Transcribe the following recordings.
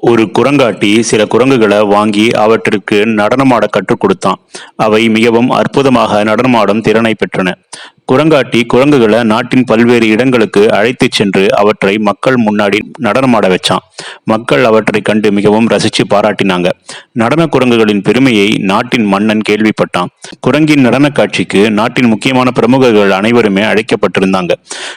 ஒரு குரங்காட்டி சில குரங்குகளை வாங்கி அவற்றிற்கு நடனமாட கற்றுக் கொடுத்தான். அவை மிகவும் அற்புதமாக நடனமாடும் திறனை பெற்றன. குரங்காட்டி குரங்குகளை நாட்டின் பல்வேறு இடங்களுக்கு அழைத்துச் சென்று அவற்றை மக்கள் முன்னாடி நடனமாட வச்சான். மக்கள் அவற்றை கண்டு மிகவும் ரசிச்சு பாராட்டினாங்க. நடன குரங்குகளின் பெருமையை நாட்டின் மன்னன் கேள்விப்பட்டான். குரங்கின் நடன காட்சிக்கு நாட்டின் முக்கியமான பிரமுகர்கள் அனைவருமே அழைக்கப்பட்டிருந்தாங்க.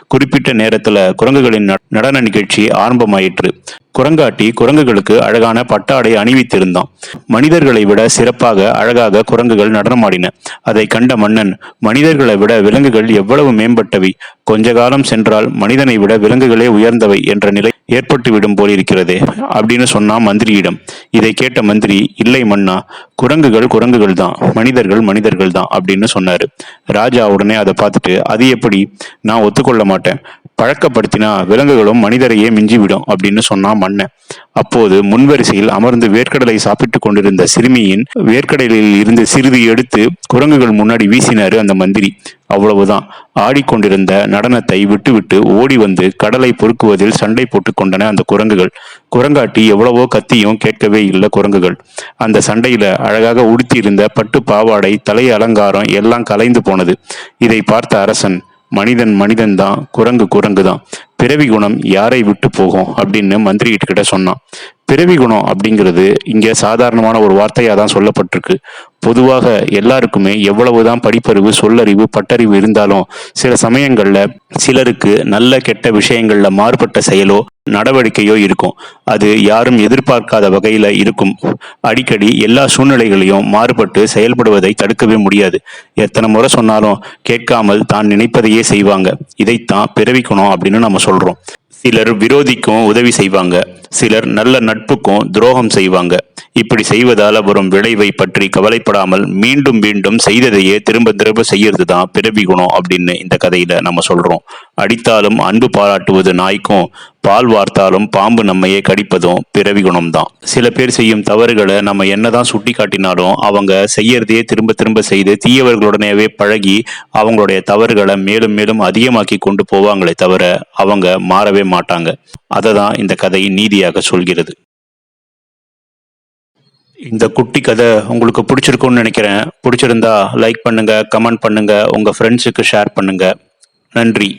குறிப்பிட்ட நேரத்துல குரங்குகளின் ந- நடன நிகழ்ச்சி ஆரம்பமாயிற்று. குரங்காட்டி குரங்குகளுக்கு அழகான பட்டாடை அணிவித்திருந்தான். மனிதர்களை விட சிறப்பாக அழகாக குரங்குகள் நடனமாடின. அதை கண்ட மன்னன் மனிதர்களை விட விலங்குகள் எவ்வளவு மேம்பட்டவை? கொஞ்ச காலம் சென்றால் மனிதனை விட விலங்குகளே உயர்ந்தவை என்ற நிலை ஏற்பட்டுவிடும் போலிருக்கிறதே அப்படின்னு சொன்னா மந்திரியிடம். இதை கேட்ட மந்திரி இல்லை மன்னா குரங்குகள் குரங்குகள் தான் மனிதர்கள் மனிதர்கள் தான் அப்படின்னு சொன்னாரு. ராஜா உடனே அதை பார்த்துட்டு அது எப்படி? நான் ஒத்துக்கொள்ள மாட்டேன். பழக்கப்படுத்தினா விலங்குகளும் மனிதரையே மிஞ்சிவிடும் அப்படின்னு சொன்னா மன்னன். அப்போது முன்வரிசையில் அமர்ந்து வேர்க்கடலை சாப்பிட்டுக் கொண்டிருந்த சிறுமியின் வேர்க்கடலில் இருந்து சிறிது எடுத்து குரங்குகள் முன்னாடி வீசினாரு அந்த மந்திரி. அவ்வளவுதான். ஆடிக்கொண்டிருந்த நடனத்தை விட்டுவிட்டு ஓடி வந்து கடலை பொறுக்குவதில் சண்டை போட்டு கொண்டன அந்த குரங்குகள். குரங்காட்டி எவ்வளவோ கத்தியும் கேட்கவே இல்லை குரங்குகள். அந்த சண்டையில அழகாக உடுத்தியிருந்த பட்டு பாவாடை தலை அலங்காரம் எல்லாம் கலைந்து போனது. இதை பார்த்த அரசன் மனிதன் மனிதன் தான் குரங்கு குரங்கு தான் பிறவி குணம் யாரை விட்டு போகும் அப்படின்னு மந்திரிகிட்ட கிட்ட சொன்னான். பிறவி குணம் அப்படிங்கிறது இங்கே சாதாரணமான ஒரு வார்த்தையாக தான் சொல்லப்பட்டிருக்கு. பொதுவாக எல்லாருக்குமே எவ்வளவுதான் படிப்பறிவு சொல்லறிவு பட்டறிவு இருந்தாலும் சில சமயங்களில் சிலருக்கு நல்ல கெட்ட விஷயங்களில் மாறுபட்ட செயலோ நடவடிக்கையோ இருக்கும். அது யாரும் எதிர்பார்க்காத வகையில் இருக்கும். அடிக்கடி எல்லா சூழ்நிலைகளையும் மாறுபட்டு செயல்படுவதை தடுக்கவே முடியாது. எத்தனை முறை சொன்னாலும் கேட்காமல் தான் நினைப்பதையே செய்வாங்க. இதைத்தான் பிறவிக்கணும் அப்படின்னு நம்ம சொல்கிறோம் சிலர் விரோதிக்கும் உதவி செய்வாங்க. சிலர் நல்ல நட்புக்கும் துரோகம் செய்வாங்க. இப்படி செய்வதால வரும் விளைவை பற்றி கவலைப்படாமல் மீண்டும் மீண்டும் செய்ததையே திரும்ப திரும்ப செய்யறது தான் பிறவி குணம் அப்படின்னு இந்த கதையில நம்ம சொல்றோம். அடித்தாலும் அன்பு பாராட்டுவது நாய்க்கும் பால் வார்த்தாலும் பாம்பு நம்மையே கடிப்பதும் பிறவி குணம் தான் சில பேர் செய்யும் தவறுகளை நம்ம என்னதான் சுட்டி காட்டினாலும் அவங்க செய்யறதையே திரும்ப திரும்ப செய்து தீயவர்களுடனேவே பழகி அவங்களுடைய தவறுகளை மேலும் மேலும் அதிகமாக்கி கொண்டு போவாங்களே தவிர அவங்க மாறவே மாட்டாங்க. அதை தான் இந்த கதை நீதியாக சொல்கிறது. இந்த குட்டி கதை உங்களுக்கு பிடிச்சிருக்கும்னு நினைக்கிறேன். பிடிச்சிருந்தா லைக் பண்ணுங்க கமெண்ட் பண்ணுங்க உங்க ஃப்ரெண்ட்ஸுக்கு ஷேர் பண்ணுங்க. நன்றி.